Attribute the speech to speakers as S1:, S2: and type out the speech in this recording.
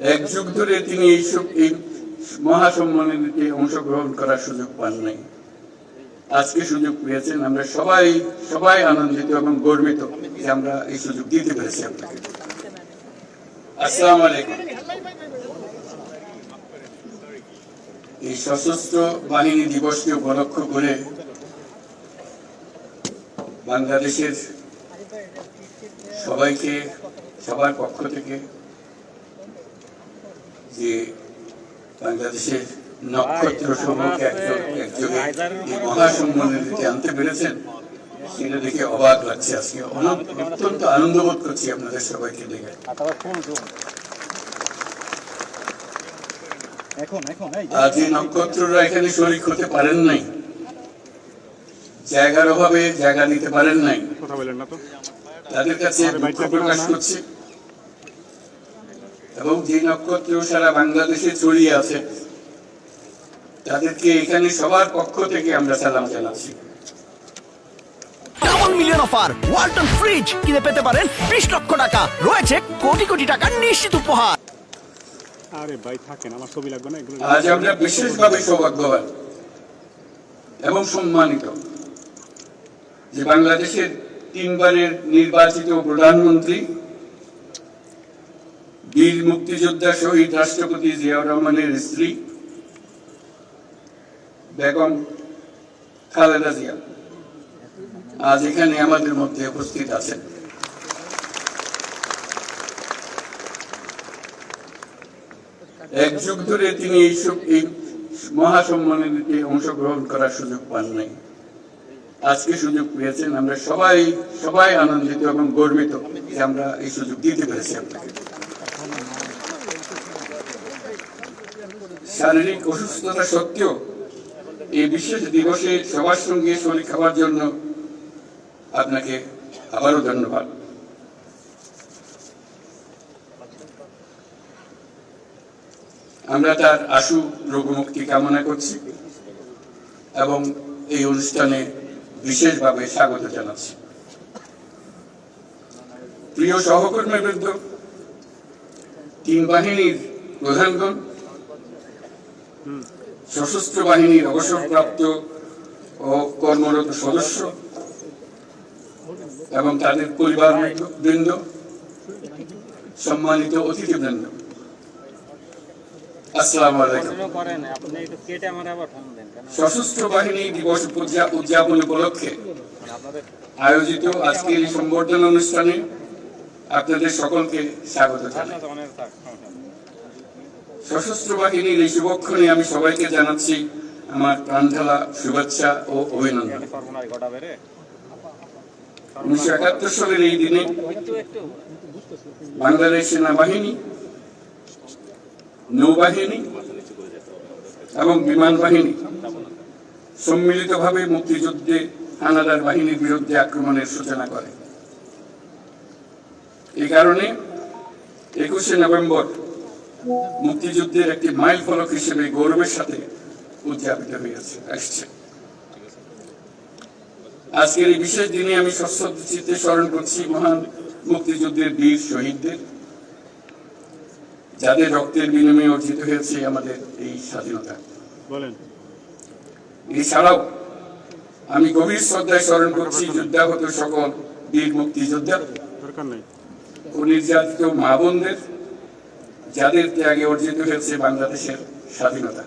S1: এক যুগ ধরে তিনি এই এই মহাসম্মেলনীতে অংশগ্রহণ করার সুযোগ পান নাই। আজকে সুযোগ পেয়েছেন। আমরা সবাই সবাই আনন্দিত এবং গর্বিত আমরা এই সুযোগ দিতে পেরেছি আপনাকে। আসসালামু আলাইকুম। এই সশস্ত্র বাহিনী দিবসকে উপলক্ষ করে বাংলাদেশের সবাইকে, সবার পক্ষ থেকে যে বাংলাদেশের নক্ষত্র সমূহকে একজন একযোগে এই মহাসম্মেলনীতে আনতে পেরেছেন সেটা দেখে অবাক লাগছে আজকে। অত্যন্ত আনন্দ বোধ করছি আপনাদের সবাইকে দেখে।
S2: এখন এখন
S1: আজ এই নক্ষত্ররা এখানে শরিক হতে পারেন নাই জায়গার অভাবে জায়গা নিতে পারেন নাই
S3: কথা বলেন না তো।
S1: তাদের কাছে দুঃখ প্রকাশ করছে। এবং যে নক্ষত্র সারা বাংলাদেশে ছড়িয়ে আছে তাদেরকে এখানে সবার পক্ষ থেকে আমরা সালাম জানাচ্ছি।
S4: Double million offer? Walton fridge কিনে পেতে পারেন বিশ লক্ষ টাকা। রয়েছে কোটি কোটি টাকার নিশ্চিত উপহার।
S3: আরে ভাই থাকেন আমার ছবি লাগবে না? এগুলো
S1: আজ আমরা বিশেষভাবে সৌভাগ্যবান এবং সম্মানিত যে বাংলাদেশের তিনবারের নির্বাচিত প্রধানমন্ত্রী বীর মুক্তিযোদ্ধা শহীদ রাষ্ট্রপতি জিয়াউর রহমানের স্ত্রী বেগম খালেদা জিয়া আজ এখানে আমাদের মধ্যে উপস্থিত আছেন। এক যুগ ধরে তিনি এই মহাসম্মেলনীতে অংশগ্রহণ করার সুযোগ পান নাই। আজকে সুযোগ পেয়েছেন। আমরা সবাই সবাই আনন্দিত এবং গর্বিত যে আমরা এই সুযোগ দিতে পেরেছি আপনাকে। শারীরিক অসুস্থতা সত্ত্বেও এই বিশেষ দিবসে সবার সঙ্গে শরীর খাওয়ার জন্য আপনাকে আবারও ধন্যবাদ। আমরা তার আশু রোগমুক্তি কামনা করছি এবং এই অনুষ্ঠানে বিশেষভাবে স্বাগত জানাচ্ছি। প্রিয় সহকর্মীবৃন্দ তিন বাহিনীর প্রধানগণ। সশস্ত্র বাহিনীর অবসরপ্রাপ্ত ও কর্মরত সদস্য এবং তাদের পরিবার বৃন্দ সম্মানিত অতিথিবৃন্দ। আসসালামু আলাইকুম। সশস্ত্র বাহিনী দিবস উদযাপন উপলক্ষে আয়োজিত আজকের এই সম্বর্ধনা অনুষ্ঠানে আপনাদের সকলকে স্বাগত জানাই। সশস্ত্র বাহিনীর এই শুভক্ষণে আমি সবাইকে জানাচ্ছি আমার প্রাণঢালা শুভেচ্ছা ও অভিনন্দন। উনিশশো একাত্তর সালের এই দিনে বাংলাদেশ সেনাবাহিনী, নৌবাহিনী এবং বিমান বাহিনী সম্মিলিতভাবে মুক্তিযুদ্ধে হানাদার বাহিনীর বিরুদ্ধে আক্রমণের সূচনা করে। এই কারণে একুশে নভেম্বর মুক্তিযুদ্ধের একটি মাইল ফলক হিসেবে গৌরবের সাথে উদযাপিত হয়েছে আসছে। আজকের এই বিশেষ দিনে আমি সশ্রদ্ধ চিত্তে স্মরণ করছি মহান মুক্তিযুদ্ধের বীর শহীদদের যাদের রক্তের বিনিময়ে অর্জিত হয়েছে আমাদের এই স্বাধীনতা।
S3: বলেন।
S1: এছাড়াও আমি গভীর শ্রদ্ধায় স্মরণ করছি যুদ্ধাহত সকল বীর মুক্তিযোদ্ধা
S3: দরকার নাই।
S1: ও নির্যাতিত মা বোনদের যাদের ত্যাগে অর্জিত হয়েছে বাংলাদেশের স্বাধীনতা।